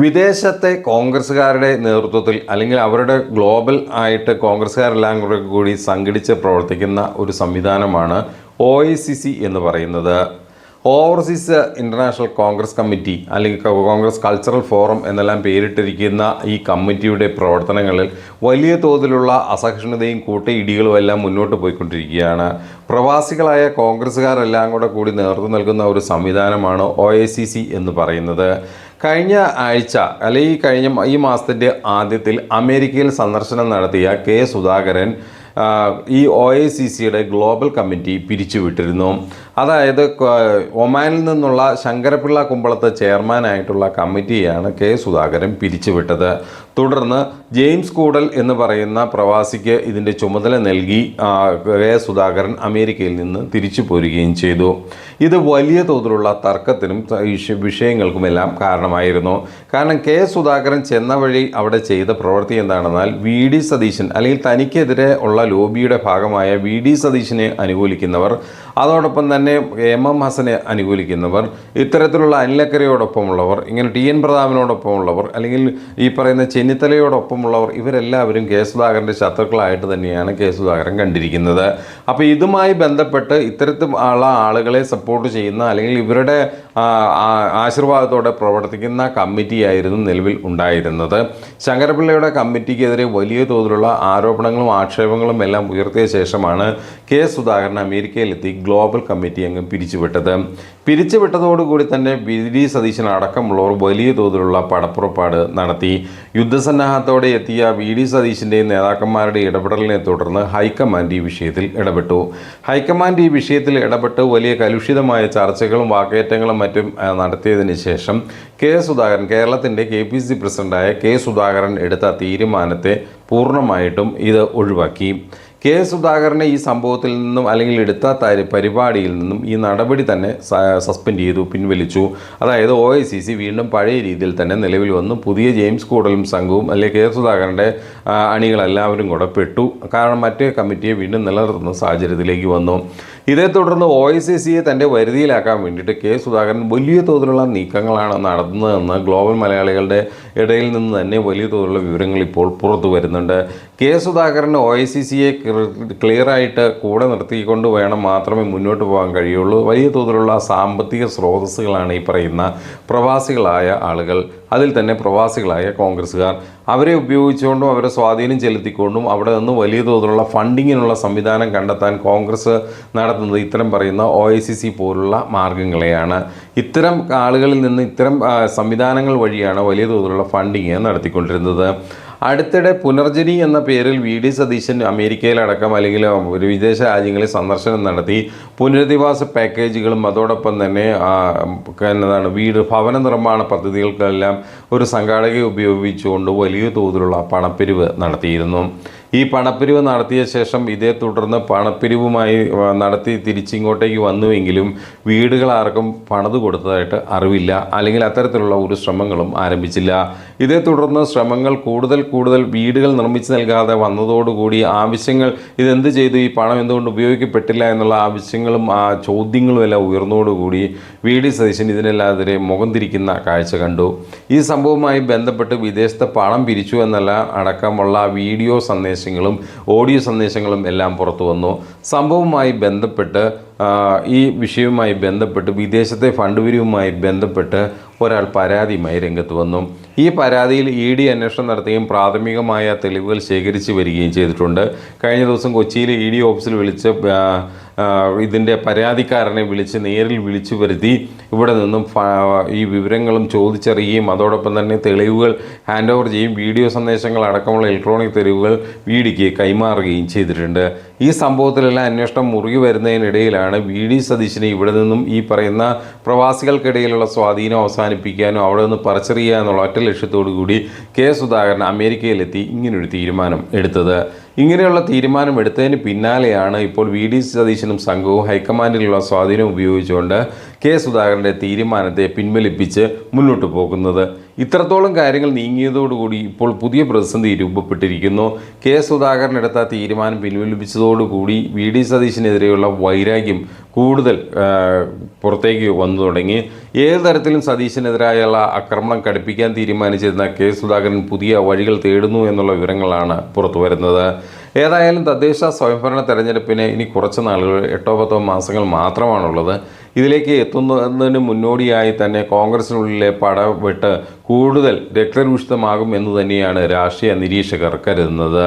വിദേശത്തെ കോൺഗ്രസ്സുകാരുടെ നേതൃത്വത്തിൽ അല്ലെങ്കിൽ അവരുടെ ഗ്ലോബൽ ആയിട്ട് കോൺഗ്രസ്സുകാരെല്ലാം കൂടെ കൂടി സംഘടിച്ച് പ്രവർത്തിക്കുന്ന ഒരു സംവിധാനമാണ് ഒ എന്ന് പറയുന്നത്. ഓവർസീസ് ഇന്റർനാഷണൽ കോൺഗ്രസ് കമ്മിറ്റി അല്ലെങ്കിൽ കോൺഗ്രസ് കൾച്ചറൽ ഫോറം എന്നെല്ലാം പേരിട്ടിരിക്കുന്ന ഈ കമ്മിറ്റിയുടെ പ്രവർത്തനങ്ങളിൽ വലിയ തോതിലുള്ള അസഹിഷ്ണുതയും കൂട്ടയിടികളും എല്ലാം മുന്നോട്ട് പോയിക്കൊണ്ടിരിക്കുകയാണ്. പ്രവാസികളായ കോൺഗ്രസ്സുകാരെല്ലാം കൂടെ കൂടി നേതൃത്വം നൽകുന്ന ഒരു സംവിധാനമാണ് ഒ എന്ന് പറയുന്നത്. കഴിഞ്ഞ ആഴ്ച അല്ലെങ്കിൽ ഈ കഴിഞ്ഞ ഈ മാസത്തിന്റെ ആദ്യത്തിൽ അമേരിക്കയിൽ സന്ദർശനം നടത്തിയ കെ സുധാകരൻ ഈ ഒ ഐ സി സിയുടെ ഗ്ലോബൽ കമ്മിറ്റി പിരിച്ചുവിട്ടിരുന്നു. അതായത് ഒമാനിൽ നിന്നുള്ള ശങ്കരപിള്ള കുമ്പളത്ത് ചെയർമാനായിട്ടുള്ള കമ്മിറ്റിയാണ് കെ സുധാകരൻ പിരിച്ചുവിട്ടത്. തുടർന്ന് ജെയിംസ് കൂടൽ എന്ന് പറയുന്ന പ്രവാസിക്ക് ഇതിന്റെ ചുമതല നൽകി കെ സുധാകരൻ അമേരിക്കയിൽ നിന്ന് തിരിച്ചു പോരുകയും ചെയ്തു. ഇത് വലിയ തോതിലുള്ള തർക്കത്തിനും വിഷയങ്ങൾക്കുമെല്ലാം കാരണമായിരുന്നു. കാരണം കെ സുധാകരൻ ചെന്ന വഴി അവിടെ ചെയ്ത പ്രവൃത്തി എന്താണെന്നാൽ വി ഡി സതീശൻ അല്ലെങ്കിൽ തനിക്കെതിരെ ഉള്ള ലോബിയുടെ ഭാഗമായ വി ഡി സതീശനെ അനുകൂലിക്കുന്നവർ അതോടൊപ്പം തന്നെ എം എം ഹസനെ അനുകൂലിക്കുന്നവർ ഇത്തരത്തിലുള്ള അനിലക്കരയോടൊപ്പമുള്ളവർ ഇങ്ങനെ ടി എൻ പ്രതാപനോടൊപ്പമുള്ളവർ അല്ലെങ്കിൽ ഈ പറയുന്ന ചെന്നിത്തലയോടൊപ്പമുള്ളവർ ഇവരെല്ലാവരും കെ സുധാകരന്റെ ശത്രുക്കളായിട്ട് തന്നെയാണ് കെ സുധാകരൻ കണ്ടിരിക്കുന്നത്. അപ്പോൾ ഇതുമായി ബന്ധപ്പെട്ട് ഇത്തരത്തിലുള്ള ആളുകളെ സപ്പോർട്ട് ചെയ്യുന്ന അല്ലെങ്കിൽ ഇവരുടെ ആശീർവാദത്തോടെ പ്രവർത്തിക്കുന്ന കമ്മിറ്റിയായിരുന്നു നിലവിൽ ഉണ്ടായിരുന്നത്. ശങ്കരപിള്ളയുടെ കമ്മിറ്റിക്കെതിരെ വലിയ തോതിലുള്ള ആരോപണങ്ങളും ആക്ഷേപങ്ങളും എല്ലാം ഉയർത്തിയ ശേഷമാണ് കെ സുധാകരൻ അമേരിക്കയിലെത്തി ഗ്ലോബൽ കമ്മിറ്റി അങ്ങ് പിരിച്ചുവിട്ടത്. പിരിച്ചുവിട്ടതോടുകൂടി തന്നെ വി ഡി സതീശൻ അടക്കമുള്ളവർ വലിയ തോതിലുള്ള പടപ്പുറപ്പാട് നടത്തി. യുദ്ധസന്നാഹത്തോടെ എത്തിയ വി ഡി സതീശിന്റെയും നേതാക്കന്മാരുടെ ഇടപെടലിനെ തുടർന്ന് ഹൈക്കമാൻഡ് ഈ വിഷയത്തിൽ ഇടപെട്ടു. ഹൈക്കമാൻഡ് ഈ വിഷയത്തിൽ ഇടപെട്ട് വലിയ കലുഷിതമായ ചർച്ചകളും വാക്കേറ്റങ്ങളും മറ്റും നടത്തിയതിന് ശേഷം കെ. സുധാകരൻ കേരളത്തിന്റെ കെ. പി. സി. പ്രസിഡന്റായ കെ. സുധാകരൻ എടുത്ത തീരുമാനത്തെ പൂർണമായിട്ടും ഇത് ഒഴിവാക്കി. കെ. സുധാകരനെ ഈ സംഭവത്തിൽ നിന്നും അല്ലെങ്കിൽ എടുത്ത പരിപാടിയിൽ നിന്നും ഈ നടപടി തന്നെ സസ്പെൻഡ് ചെയ്തു പിൻവലിച്ചു. അതായത് ഒ ഐ സി സി വീണ്ടും പഴയ രീതിയിൽ തന്നെ നിലവിൽ വന്നു. പുതിയ ജെയിംസ് കൂടലും സംഘവും അല്ലെങ്കിൽ കെ. സുധാകരന്റെ അണികളെല്ലാവരും കൂടെ പെട്ടു. കാരണം മറ്റേ കമ്മിറ്റിയെ വീണ്ടും നിലനിർത്തുന്ന സാഹചര്യത്തിലേക്ക് വന്നു. ഇതേ തുടർന്ന് ഒ ഐ സി സിയെ തന്റെ വരുതിയിലാക്കാൻ വേണ്ടിയിട്ട് കെ സുധാകരൻ വലിയ തോതിലുള്ള നീക്കങ്ങളാണ് നടത്തുന്നതെന്ന് ഗ്ലോബൽ മലയാളികളുടെ ഇടയിൽ നിന്ന് തന്നെ വലിയ തോതിലുള്ള വിവരങ്ങൾ ഇപ്പോൾ പുറത്തു വരുന്നുണ്ട്. K Sudhakaran O I C സിയെ ക്ലിയറായിട്ട് കൂടെ നിർത്തിക്കൊണ്ട് വേണം മാത്രമേ മുന്നോട്ട് പോകാൻ കഴിയുള്ളൂ. വലിയ തോതിലുള്ള സാമ്പത്തിക സ്രോതസ്സുകളാണ് ഈ പറയുന്ന പ്രവാസികളായ ആളുകൾ. അതിൽ തന്നെ പ്രവാസികളായ കോൺഗ്രസ്സുകാർ അവരെ ഉപയോഗിച്ചുകൊണ്ടും അവരെ സ്വാധീനം ചെലുത്തിക്കൊണ്ടും അവിടെ നിന്ന് വലിയ തോതിലുള്ള ഫണ്ടിങ്ങിനുള്ള സംവിധാനം കണ്ടെത്താൻ കോൺഗ്രസ് നടത്തുന്നത് ഇത്തരം പറയുന്ന ഒ പോലുള്ള മാർഗങ്ങളെയാണ്. ഇത്തരം ആളുകളിൽ നിന്ന് ഇത്തരം സംവിധാനങ്ങൾ വഴിയാണ് വലിയ തോതിലുള്ള ഫണ്ടിങ് നടത്തിക്കൊണ്ടിരുന്നത്. അടുത്തിടെ പുനർജനി എന്ന പേരിൽ വി ഡി സതീശൻ അമേരിക്കയിലടക്കം അല്ലെങ്കിൽ ഒരു വിദേശ രാജ്യങ്ങളിൽ സന്ദർശനം നടത്തി. പുനരധിവാസ പാക്കേജുകളും അതോടൊപ്പം തന്നെ എന്നതാണ് വീട് ഭവന നിർമ്മാണ പദ്ധതികൾക്കെല്ലാം ഒരു സംഘാടകയെ ഉപയോഗിച്ചുകൊണ്ട് വലിയ തോതിലുള്ള പണപ്പിരിവ് നടത്തിയിരുന്നു. ഈ പണപ്പിരിവ് നടത്തിയ ശേഷം ഇതേ തുടർന്ന് പണപ്പിരിവുമായി നടത്തി തിരിച്ചിങ്ങോട്ടേക്ക് വന്നുവെങ്കിലും വീടുകൾ ആർക്കും പണത് കൊടുത്തതായിട്ട് അറിവില്ല. അല്ലെങ്കിൽ അത്തരത്തിലുള്ള ഒരു ശ്രമങ്ങളും ആരംഭിച്ചില്ല. ഇതേ തുടർന്ന് ശ്രമങ്ങൾ കൂടുതൽ കൂടുതൽ വീടുകൾ നിർമ്മിച്ചു നൽകാതെ വന്നതോടുകൂടി ആവശ്യങ്ങൾ ഇതെന്ത് ചെയ്തു? ഈ പണം എന്തുകൊണ്ട് ഉപയോഗിക്കപ്പെട്ടില്ല എന്നുള്ള ആവശ്യങ്ങളും ആ ചോദ്യങ്ങളും എല്ലാം ഉയർന്നതോടുകൂടി വി ഡി സതീശൻ ഇതിനെല്ലാതിരെ മുഖം തിരിക്കുന്ന കാഴ്ച കണ്ടു. ഈ സംഭവവുമായി ബന്ധപ്പെട്ട് വിദേശത്തെ പണം പിരിച്ചു എന്നല്ല അടക്കമുള്ള വീഡിയോ സന്ദേശങ്ങളും ഓഡിയോ സന്ദേശങ്ങളും എല്ലാം പുറത്തു വന്നു. സംഭവവുമായി ബന്ധപ്പെട്ട് ഈ വിഷയവുമായി ബന്ധപ്പെട്ട് വിദേശത്തെ ഫണ്ട് പിരിവുമായി ബന്ധപ്പെട്ട് ഒരാൾ പരാതിയുമായി രംഗത്ത് വന്നു. ഈ പരാതിയിൽ ഇ ഡി അന്വേഷണം നടത്തുകയും പ്രാഥമികമായ തെളിവുകൾ ശേഖരിച്ച് വരികയും ചെയ്തിട്ടുണ്ട്. കഴിഞ്ഞ ദിവസം കൊച്ചിയിലെ ഇ ഡി ഓഫീസിൽ വിളിച്ച് ഇതിന്റെ പരാതിക്കാരനെ വിളിച്ച് നേരിൽ വിളിച്ചു വരുത്തി ഇവിടെ നിന്നും ഈ വിവരങ്ങളും ചോദിച്ചറിയുകയും അതോടൊപ്പം തന്നെ തെളിവുകൾ ഹാൻഡ് ഓവർ ചെയ്യും വീഡിയോ സന്ദേശങ്ങൾ അടക്കമുള്ള ഇലക്ട്രോണിക് തെളിവുകൾ വി ഡിക്ക് കൈമാറുകയും ചെയ്തിട്ടുണ്ട്. ഈ സംഭവത്തിലെല്ലാം അന്വേഷണം മുറുകി വരുന്നതിനിടയിലാണ് വി ഡി സതീശിനെ ഇവിടെ നിന്നും ഈ പറയുന്ന പ്രവാസികൾക്കിടയിലുള്ള സ്വാധീനം അവസാനിപ്പിക്കാനും അവിടെ നിന്ന് പറിച്ചെറിയുക എന്നുള്ള ഒറ്റ ലക്ഷ്യത്തോടു കൂടി കെ സുധാകരൻ അമേരിക്കയിലെത്തി ഇങ്ങനൊരു തീരുമാനം എടുത്തത്. ഇങ്ങനെയുള്ള തീരുമാനം എടുത്തതിന് പിന്നാലെയാണ് ഇപ്പോൾ വി ഡി സതീശനും സംഘവും ഹൈക്കമാൻഡിലുള്ള സ്വാധീനം ഉപയോഗിച്ചുകൊണ്ട് കെ സുധാകരന്റെ തീരുമാനത്തെ പിൻവലിപ്പിച്ച് മുന്നോട്ട് പോകുന്നത്. ഇത്രത്തോളം കാര്യങ്ങൾ നീങ്ങിയതോടുകൂടി ഇപ്പോൾ പുതിയ പ്രതിസന്ധി രൂപപ്പെട്ടിരിക്കുന്നു. കെ സുധാകരൻ എടുത്ത തീരുമാനം പിൻവലിപ്പിച്ചതോടുകൂടി വി ഡി സതീശിനെതിരെയുള്ള വൈരാഗ്യം കൂടുതൽ പുറത്തേക്ക് വന്നു തുടങ്ങി. ഏത് തരത്തിലും സതീശനെതിരായുള്ള ആക്രമണം കടുപ്പിക്കാൻ തീരുമാനിച്ചിരുന്ന കെ സുധാകരൻ പുതിയ വഴികൾ തേടുന്നു എന്നുള്ള വിവരങ്ങളാണ് പുറത്തു വരുന്നത്. ഏതായാലും തദ്ദേശ സ്വയംഭരണ തെരഞ്ഞെടുപ്പിന് ഇനി കുറച്ച് നാളുകൾ എട്ടോ പത്തോ മാസങ്ങൾ മാത്രമാണുള്ളത്. ഇതിലേക്ക് എത്തുന്നതിന് മുന്നോടിയായി തന്നെ കോൺഗ്രസിനുള്ളിലെ പടവെട്ട് കൂടുതൽ രക്തരൂഷിതമാകും എന്ന് തന്നെയാണ് രാഷ്ട്രീയ നിരീക്ഷകർ കരുതുന്നത്.